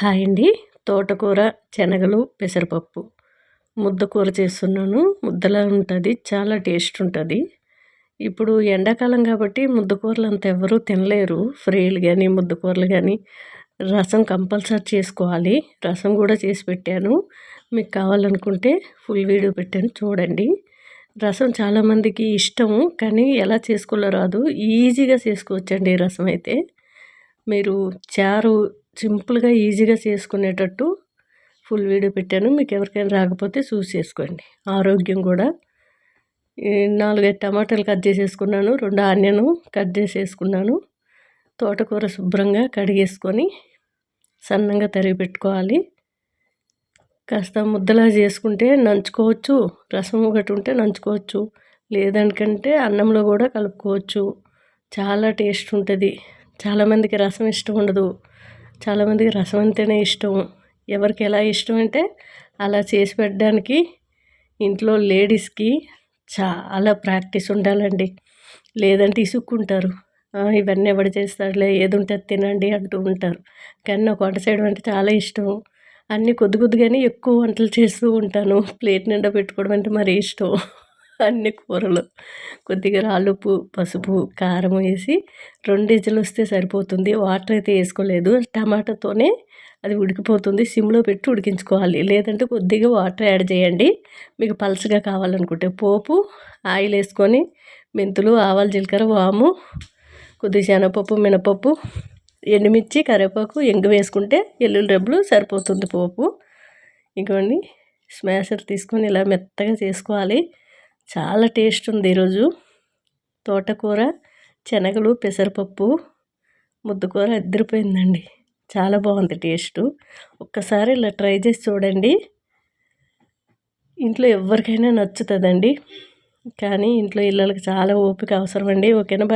Hi అండి. తోటకూర శనగలు పెసరపప్పు. ముద్ద కూర చేస్తున్నాను. ముద్దలా ఉంటుంది. చాలా టేస్ట్ ఉంటుంది. ఇప్పుడు ఎండాకాలం కాబట్టి ముద్దకూరలు అంత ఎవరూ తినలేరు. ఫ్రైలు కానీ ముద్దకూరలు కానీ రసం కంపల్సరీ చేసుకోవాలి. రసం కూడా చేసి పెట్టాను. మీకు కావాలనుకుంటే ఫుల్ వీడియో పెట్టాను. చూడండి. రసం చాలామందికి ఇష్టము కానీ ఎలా చేసుకోవాలో రాదు. ఈజీగా చేసుకోవచ్చండి రసం అయితే. మీరు చారు సింపుల్గా ఈజీగా చేసుకునేటట్టు ఫుల్ వీడియో పెట్టాను. మీకు ఎవరికైనా రాకపోతే చూసి చేసుకోండి. ఆరోగ్యం కూడా. నాలుగైదు టమాటాలు కట్ చేసేసుకున్నాను. రెండు ఆనియన్ కట్ చేసేసుకున్నాను. తోటకూర శుభ్రంగా కడిగేసుకొని సన్నంగా తరిగి పెట్టుకోవాలి. కాస్త ముద్దలా చేసుకుంటే నంచుకోవచ్చు. రసం ఒకటి ఉంటే నంచుకోవచ్చు. లేదనికంటే అన్నంలో కూడా కలుపుకోవచ్చు. చాలా టేస్ట్ ఉంటుంది. చాలామందికి రసం ఇష్టం ఉండదు. చాలామందికి రసం అంటేనే ఇష్టం. ఎవరికి ఎలా ఇష్టం అంటే అలా చేసి పెట్టడానికి ఇంట్లో లేడీస్కి చాలా ప్రాక్టీస్ ఉండాలండి. లేదంటే ఇసుక్కుంటారు. ఇవన్నీ ఎవడు చేస్తాడులే ఏది ఉంటే తినండి అంటూ ఉంటారు. కానీ నాకు వంట చేయడం అంటే చాలా ఇష్టం. అన్నీ కొద్ది కొద్దిగానే ఎక్కువ వంటలు చేస్తూ ఉంటాను. ప్లేట్ నిండా పెట్టుకోవడం అంటే మరీ ఇష్టం. అన్ని కూరలు. కొద్దిగా రాళ్ళుప్పు పసుపు కారం వేసి రెండు ఇజలు వస్తే సరిపోతుంది. వాటర్ అయితే వేసుకోలేదు. టమాటాతోనే అది ఉడికిపోతుంది. సిమ్లో పెట్టి ఉడికించుకోవాలి. లేదంటే కొద్దిగా వాటర్ యాడ్ చేయండి. మీకు పలసగా కావాలనుకుంటే పోపు ఆయిల్ వేసుకొని మెంతులు ఆవాలు జీలకర్ర వాము కొద్దిగా శనగపప్పు మినపప్పు ఎండుమిర్చి కరివేపాకు ఎంగు వేసుకుంటే ఎల్లుల్లి రెబ్బలు సరిపోతుంది పోపు. ఇంకోండి స్మాషర్ తీసుకొని ఇలా మెత్తగా చేసుకోవాలి. చాలా టేస్ట్ ఉంది ఈరోజు. తోటకూర శనగలు పెసరపప్పు ముద్దకూర అద్దరిపోయిందండి చాలా బాగుంది టేస్ట్. ఒక్కసారి ఇలా ట్రై చేసి చూడండి. ఇంట్లో ఎవరికైనా నచ్చుతుందండి. కానీ ఇంట్లో ఇళ్ళకి చాలా ఓపిక అవసరం అండి ఓకేనా?